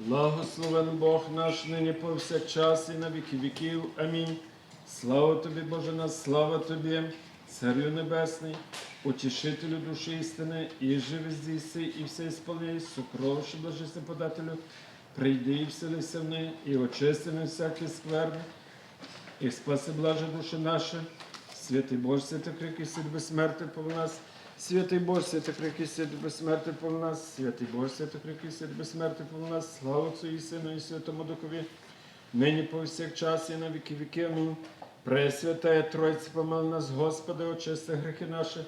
Благословен Бог наш нині повсякчас і на віки віків. Амінь. Слава тобі, Боже нас, слава тобі, Царю Небесний, утішителю душі істини, і живи здійси, і все сповняй, сукровши блажисти подателю, прийди і вселися в неї, і очисти на всякі скверни, і спаси блаже душі наші. Святий Боже, святий крики, сид безсмертний по нас. Святий Боже, святий крики, сид безсмертний по нас. Святий Боже, святий крики, сид безсмертний по нас. Слава Отцю і Сину і Святому Духові. Нині повсякчас і на віки віки. Амінь. Пресвятая Тройця, помил нас, Господи, очисти грехи наші.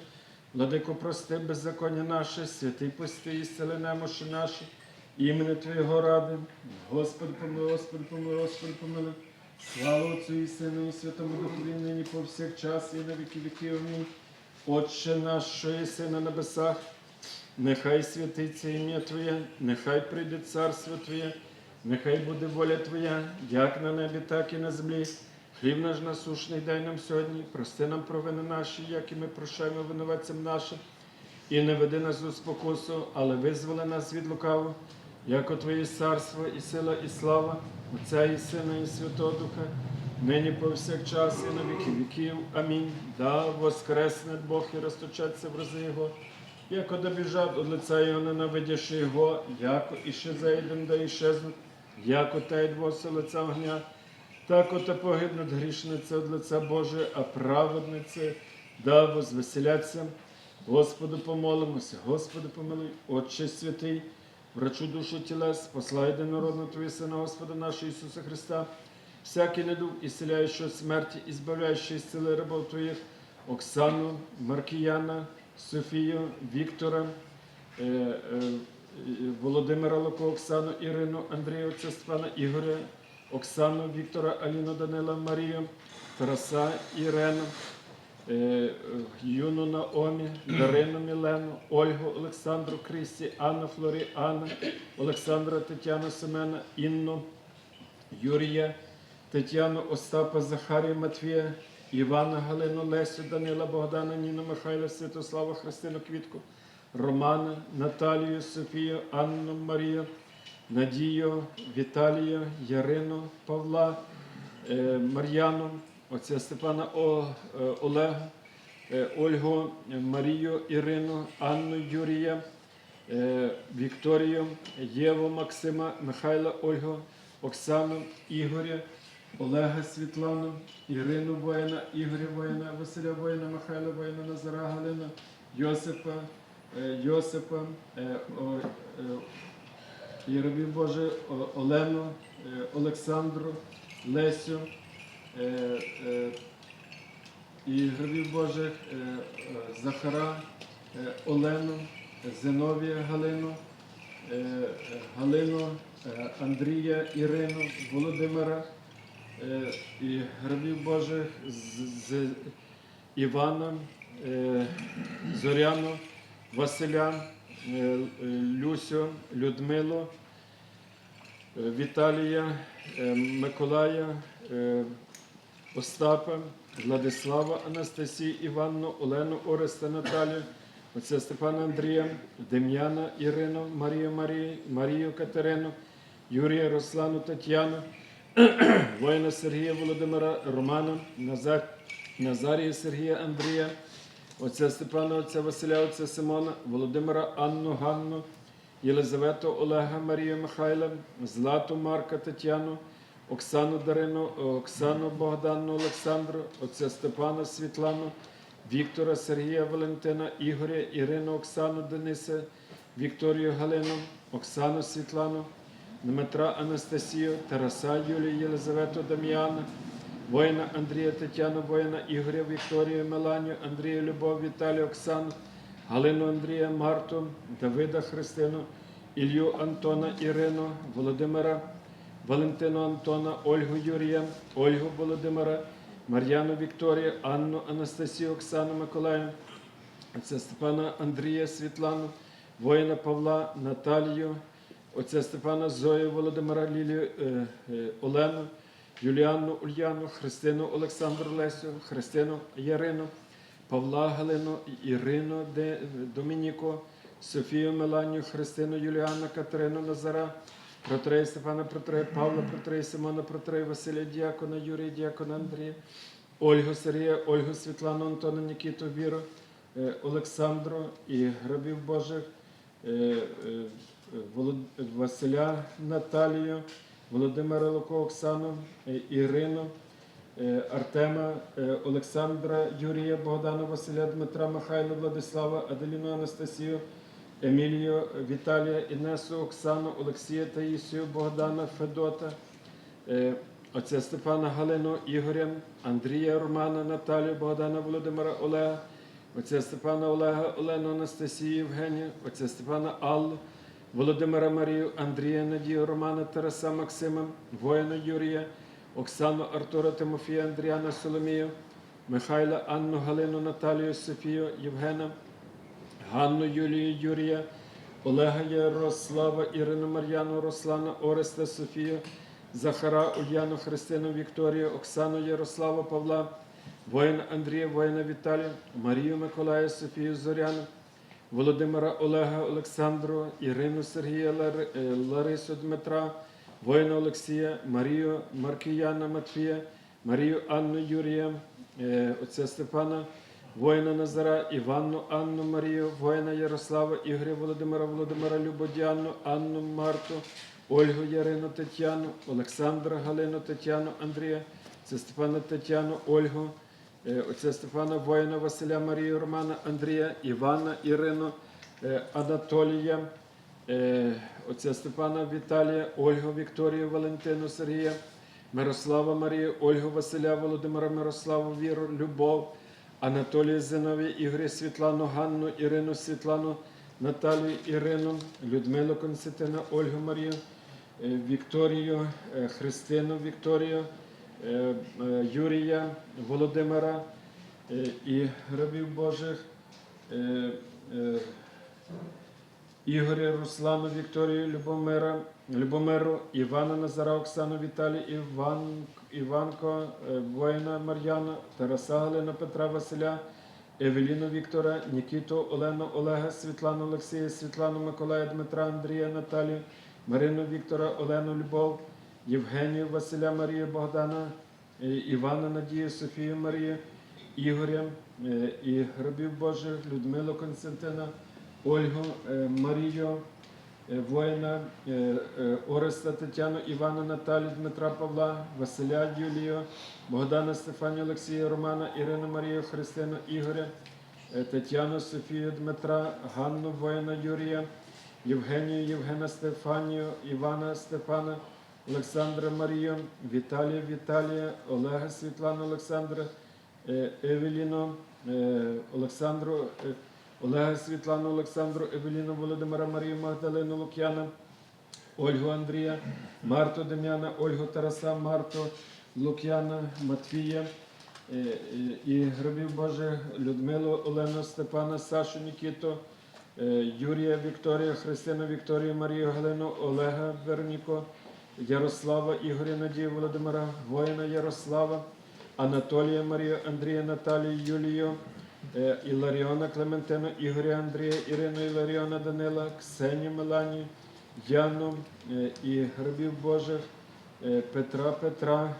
Владико, прости беззаконня наше, святий пусти і сили немощі наші. Імені Твоєго ради. Господи, помилуй, Господи, помилуй, Господи, помилуй. Слава Отцю і Сину і Святому Духові, нині повсякчас і на віки віків. Амінь. Отче наш, що єси на небесах, нехай святиться ім'я Твоє, нехай прийде царство Твоє, нехай буде воля Твоя, як на небі, так і на землі. Хліб наш насушний дай нам сьогодні, прости нам провини наші, як і ми прощаємо винуватцям нашим. І не веди нас у спокусу, але визволи нас від лукаву, яко Твоє царство і сила, і слава, Отця і Сина, і Святого Духа, нині повсякчас і на віки віків. Амінь. Да воскресне Бог і розточаться в рази Його, яко добіжать од лиця Його, ненавидячи Його, яко іще зайдем, да іщезнуть, яко та й двося лиця огня, так оте погибнуть грішниці від лиця Боже, а праведниці да возвеселяться. Господу помолимося, Господи помилуй, Отче святий, врачу душу тілес, послай єдинородного Твої Сина, Господа нашого Ісуса Христа, всякий недуг, ісцеляючий смерті, і збавляючий із сили рабов Оксану, Маркіяна, Софію, Віктора, е, е, е, Володимира Луко, Оксану, Ірину, Андрія, отця Степана, Ігоря, Оксану, Віктора, Аліну, Данила, Марію, Тараса, Ірену, е, Юну Наомі, Дарину Мілену, Ольгу, Олександру Кристі, Анну Флорі, Анну, Олександра Тетяну Семена, Інну, Юрія, Тетяну Остапа, Захарія Матвія, Івана Галину, Лесю, Данила, Богдана, Ніну, Михайла, Святослава, Христину Квітку, Романа, Наталію, Софію, Анну Марію, Надію, Віталію, Ярину, Павла, е, Мар'яну, отця Степана О- е, Олега, е, Ольгу, Марію, Ірину, Анну Юрія, Вікторію, Єву, Максима, Михайла, Ольгу, Оксану, Ігоря, Олега Світлану, Ірину воїна, Ігоря воїна, Василя воїна, Михайла воїна, Назара Галину, Йосипа, е, Йосипа, е, е, Боже, Олену, Олександру, Лесю, е, Божих Захара, Олену, Зиновія Галину, Галину, Андрія, Ірину, Володимира і гробів Божих з, Івана, е, Зоряну, Василя, е, е, Люсю, Людмилу, е, Віталія, е, Миколая, е, Остапа, Владислава, Анастасію, Іванну, Олену, Ореста, Наталію, отця Степана Андрія, Дем'яна, Ірину, Марію Марію, Марію Катерину, Юрія, Руслану, Тетяну, воїна Сергія Володимира, Романа, Назар, Назарія Сергія Андрія, отця Степана, отця Василя, отця Симона, Володимира, Анну, Ганну, Єлизавету, Олега, Марію Михайла, Злату, Марка, Тетяну, Оксану Дарину, Оксану Богдану, Олександру, отця Степана, Світлану, Віктора, Сергія, Валентина, Ігоря, Ірину, Оксану, Дениса, Вікторію Галину, Оксану Світлану, Дмитра Анастасію, Тараса Юлію, Єлизавету Дам'яна, воїна Андрія Тетяну, воїна Ігоря, Вікторію, Меланію, Андрія Любов, Віталію, Оксану, Галину Андрія, Марту, Давида Христину, Ілью Антона, Ірину, Володимира, Валентину Антона, Ольгу Юрія, Ольгу Володимира, Мар'яну Вікторію, Анну Анастасію, Оксану Миколаю, отця Степана Андрія Світлану, воїна Павла, Наталію, отця Степана Зою, Володимира Лілію, е, е, Олену, Юліанну Ульяну, Христину Олександру Лесю, Христину Ярину, Павла Галину, Ірину Де- Домініко, Софію Меланію, Христину Юліану, Катерину Назара, Протрея Стефана, протрея Павла, протрея Симона, протрея Василя, діакона, Юрія, діакона Андрія, Ольгу Сергія, Ольгу Світлану, Антона, Нікіту, Віру, е, Олександру і грабів Божих, е, е, Василя Наталію, Володимира Луко, Оксану, е, Ірину, е, Артема, е, Олександра, Юрія, Богдана, Василя, Дмитра, Михайла, Владислава, Аделіну, Анастасію, Емілію, Віталія, Інесу, Оксану, Олексія, Таїсію, Богдана, Федота, отця Степана, Галину, Ігоря, Андрія, Романа, Наталію, Богдана, Володимира, Олега, отця Степана, Олега, Олену, Анастасію, Євгенію, отця Степана, Аллу, Володимира Марію, Андрія, Надію, Романа, Тараса, Максима, воїна Юрія, Оксану, Артура, Тимофія, Андріана, Соломію, Михайла, Анну, Галину, Наталію, Софію, Євгена, Ганну, Юлію, Юрія, Олега Ярослава, Ірину Мар'яну, Руслана, Ореста, Софію, Захара, Ульяну, Христину, Вікторію, Оксану, Ярослава, Павла, воїна Андрія, воїна Віталія, Марію, Миколая, Софію, Зоряну, Володимира Олега, Олександру, Ірину Сергія, е, Ларису Дмитра, воїна Олексія, Марію Маркіяна Матвія, Марію Анну Юрія, е, отця Степана, воїна Назара, Іванну Анну Марію, воїна Ярослава, Ігоря Володимира, Володимира Любодіанну, Анну Марту, Ольгу Ярину Тетяну, Олександра Галину Тетяну, Андрія, це Степана Тетяну, Ольгу, отця Степана воїна Василя Марію Романа Андрія, Івана Ірину, е, Анатолія, е, отця Степана Віталія, Ольгу Вікторію, Валентину Сергія, Мирослава Марію, Ольгу Василя, Володимира Мирославу, Віру, Любов, Анатолія Зиновія, Ігоря Світлану, Ганну, Ірину Світлану, Наталію Ірину, Людмилу Константина, Ольгу Марію, е, Вікторію, е, Христину Вікторію, е, е, Юрія Володимира е, і рабів Божих. е, е, Ігоря, Руслану, Вікторію, Любомира, Любомиру, Івана Назара, Оксану, Віталій, Іван, Іванко, е, воїна Мар'яна, Тараса Галина, Петра Василя, Евеліну Віктора, Нікіту, Олену, Олега, Світлану Олексія, Світлану Миколая, Дмитра, Андрія, Наталію, Марину Віктора, Олену Любов, Євгенію, Василя, Марію, Богдана, е, Івана, Надію, Софію, Марію, Ігоря е, і рабів Божих, Людмилу Константина, Ольгу, е, Марію, воїна, Ореста Тетяну, Івана Наталію, Дмитра Павла, Василя Юлію, Богдана Стефанію, Олексія Романа, Ірину Марію, Христину Ігоря, Тетяну Софію Дмитра, Ганну воїна Юрія, Євгенію, Євгена Стефанію, Івана Степана, Олександра Марію, Віталія Віталія, Олега Світлану Олександра, е, Евеліну, е, Олександру, е, Олега Світлану Олександру, Евеліну Володимира Марію Магдалину Лук'яна, Ольгу Андрія, Марту Дем'яна, Ольгу Тараса, Марту Лук'яна, Матвія і гробів Божих Людмилу, Олену, Степана, Сашу, Нікіту, Юрія Вікторія, Христину Вікторію, Марію Галину, Олега Верніко, Ярослава, Ігоря Надію Володимира, воїна Ярослава, Анатолія Марію, Андрія Наталію, Юлію, е, Іларіона Клементину, Ігоря Андрія, Ірину Іларіона Данила, Ксенію Меланію, Яну е, і гробів Божих, е, Петра Петра,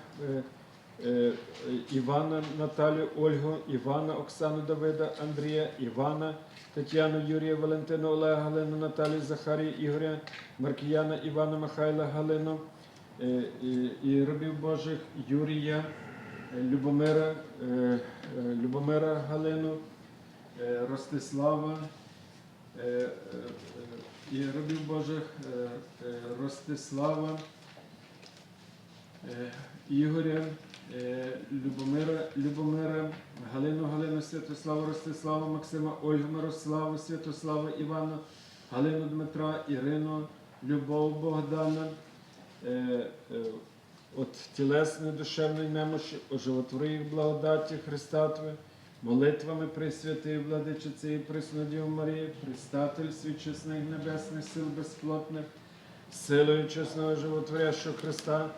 Івана Наталію, Ольгу, Івана Оксану Давида, Андрія, Івана, Тетяну, Юрія, Валентину, Олега, Галину, Наталію, Захарію, Ігоря, Маркіяна, Івана, Михайла, Галину і, і рабів Божих Юрія, е, Любомира, е, е, Любомира Галину, е, Ростислава е, е, е, і рабів Божих е, е, Ростислава, е, Ігоря, е, Любомира, Любомира, Галину, Галину, Святославу, Ростислава, Максима, Ольгу, Мирославу, Святослава, Івана, Галину Дмитра, Ірину, Любов Богдана, е, е, от тілесної душевної немощі, оживотвори їх благодаті Христа Тве, молитвами Пресвятої Владичиці і Преснодів Марії, Пристатель свій чесних небесних сил безплотних, силою чесного животворящого Христа,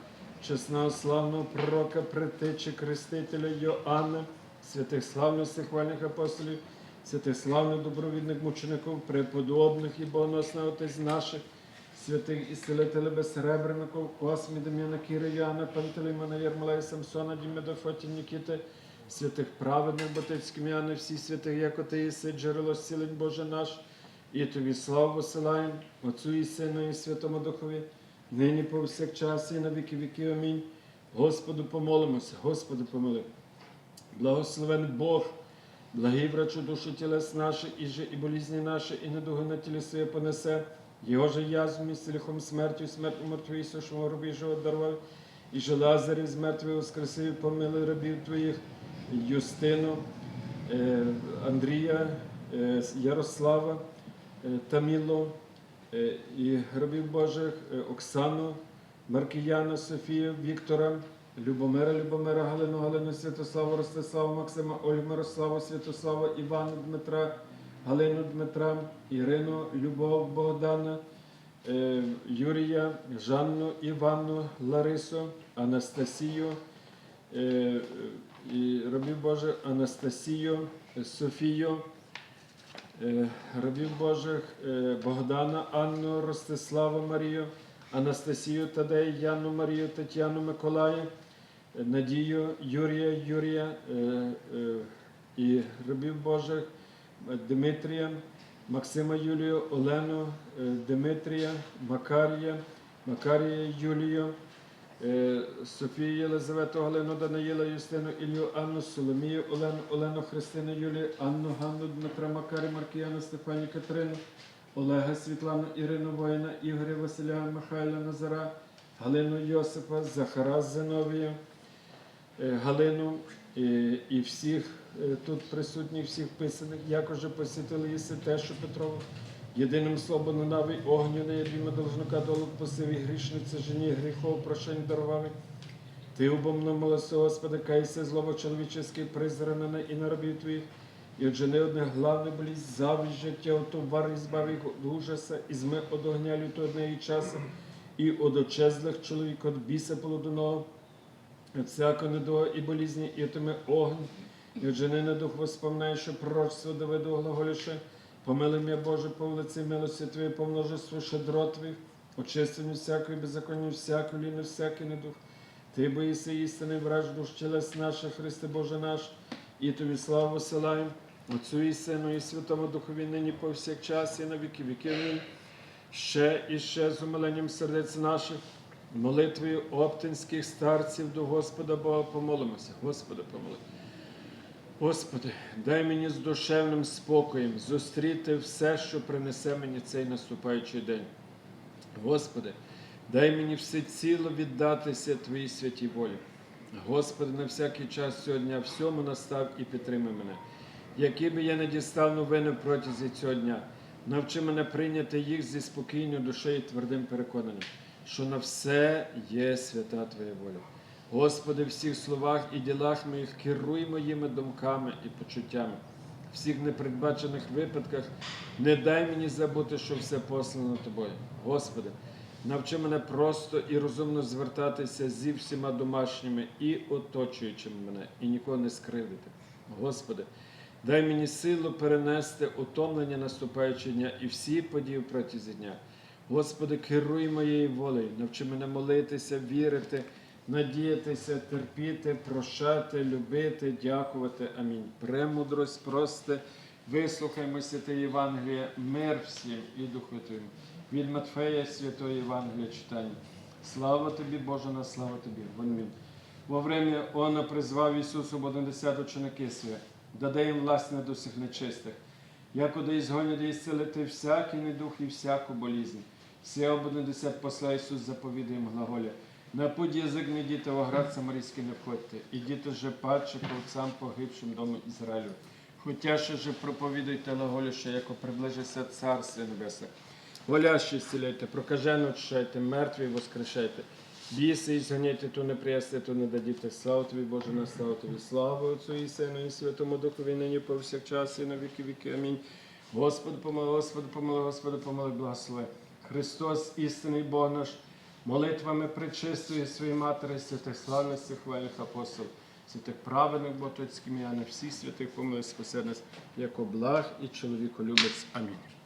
чесного славного пророка, притечі Крестителя Йоанна, святих славних сихвальних апостолів, святих славних добровідних мучеників, преподобних і богоносних отець наших, святих ісцелителя безсребреников, Космі, Дем'яна, Кіри, Яна, Пантелеймона, Єрмолея, Самсона, Фоті, Нікіти, святих праведних Батицьким Яни, всі святих, як ти єси, джерело зцілень Боже наш, і тобі славу посилаємо, Отцу і Сину, і Святому Духові, нині повсякчас і на віки віки. Амінь. Господу помолимося, Господи помили. Благословен Бог, благий врачу душі тілес наші, і же і болізні наші, і недуги на тілі своє понесе. Його же язм і лихом смертю, смерть умертві, і сушому рубі дарував, і же Лазарів з мертвих воскресив, помили рабів твоїх, Юстину, е, Андрія, е, Ярослава, е, Таміло, і рабів Божих, Оксану, Маркіяна, Софію, Віктора, Любомира, Любомира, Галину, Галину, Святославу, Ростиславу, Максима, Ольгу, Мирославу, Святослава, Івана, Дмитра, Галину, Дмитра, Ірину, Любов, Богдана, е, Юрія, Жанну, Іванну, Ларису, Анастасію, е, і Божих, Анастасію, Софію, е, рабів Божих, Богдана, Анну, Ростиславу, Марію, Анастасію Тадей, Яну Марію, Тетяну Миколая, е, Надію, Юрія, Юрія і рабів Божих, Дмитрія, Максима Юлію, Олену, е, Дмитрія, Макарія, Макарія Юлію, е, Софію Єлизавету, Галину, Даниїла, Юстину, Ілью, Анну, Соломію, Олену, Олену, Христину, Юлію, Анну, Ганну, Дмитра, Макарі, Маркіяна, Стефані, Катерину, Олега, Світлану, Ірину, Воїна, Ігоря, Василя, Михайла, Назара, Галину Йосипа, Захара Зиновія, е, Галину і, і всіх е, тут присутніх, всіх писаних, як уже посітили Єси Тешу Петрову, єдиним словом навій огню не єдима должника долу посиві грішниці, жені гріхов, прошень дарували. Ти убомно молоси, Господи, кайся злово чоловічеське призранене і на рабів твоїх, і отжени одне главне болість, завість життя, отовар і збави їх від ужаса, і зми од огня лютого однеї часу, і од очезлих чоловік, от біса полудоного, від всякого недуга і болізні, і отиме огонь, і отжени на дух воспоминає, що пророчство Давиду глаголіше, помили мене, Боже, по вулиці милості Твої, по множеству щедро Твоїх, очистенню всякої беззаконня, всякої ліни, всякий недух. Ти боїся істини, враж душ тілес наших, Христе Боже наш, і тобі славу посилаємо, Отцю і Сину, і Святому Духові, нині повсякчас, і на віки віків. Ще і ще з умиленням сердець наших, молитвою оптинських старців до Господа Бога помолимося. Господи, помоли. Господи, дай мені з душевним спокоєм зустріти все, що принесе мені цей наступаючий день. Господи, дай мені всеціло віддатися Твоїй святій волі. Господи, на всякий час цього дня всьому настав і підтримай мене. Які би я не дістав новини протязі цього дня, навчи мене прийняти їх зі спокійною душею і твердим переконанням, що на все є свята Твоя воля. Господи, в всіх словах і ділах моїх керуй моїми думками і почуттями. В всіх непередбачених випадках не дай мені забути, що все послано Тобою. Господи, навчи мене просто і розумно звертатися зі всіма домашніми і оточуючими мене, і нікого не скривдити. Господи, дай мені силу перенести утомлення наступаючого дня і всі події протязі дня. Господи, керуй моєю волею, навчи мене молитися, вірити, надіятися, терпіти, прощати, любити, дякувати. Амінь. Премудрость, просте, вислухаймо святе Євангеліє, мир всім і Духу Твоєму. Від Матфея Святого Євангелія читання. Слава тобі, Боже, на слава тобі. Амінь. Во время Она призвав Ісусу Боднадесят ученики свої, даде їм власне до всіх нечистих, якоди ізгонять і зцілити всякий недух і всяку болізнь. Всі ободнадесят посла Ісус заповідає їм. На путь язик не діти, в оград самарійський не входьте, і діти же падши овцам погибшим дому Ізраїлю. Хотя ще же проповідуйте глаголіше, яко приближиться Царство Небесне. Голящі зціляйте, прокажено очищайте, мертві воскрешайте. Біси і зганяйте, то не приясти, то не дадіте. Слава тобі, Боже, на славу тобі, славу Отцю і Сину, і Святому Духові, нині повсякчас, і на віки віки. Амінь. Господи, помилуй, Господи, помилуй, Господи, помилуй, благослови. Христос, істинний Бог наш, молитвами причистої своєї матері, святих славних хвальних апостол, святих праведних ботоцьким, а не всіх святих помилуй, спасе нас, як облаг і чоловіколюбець. Амінь.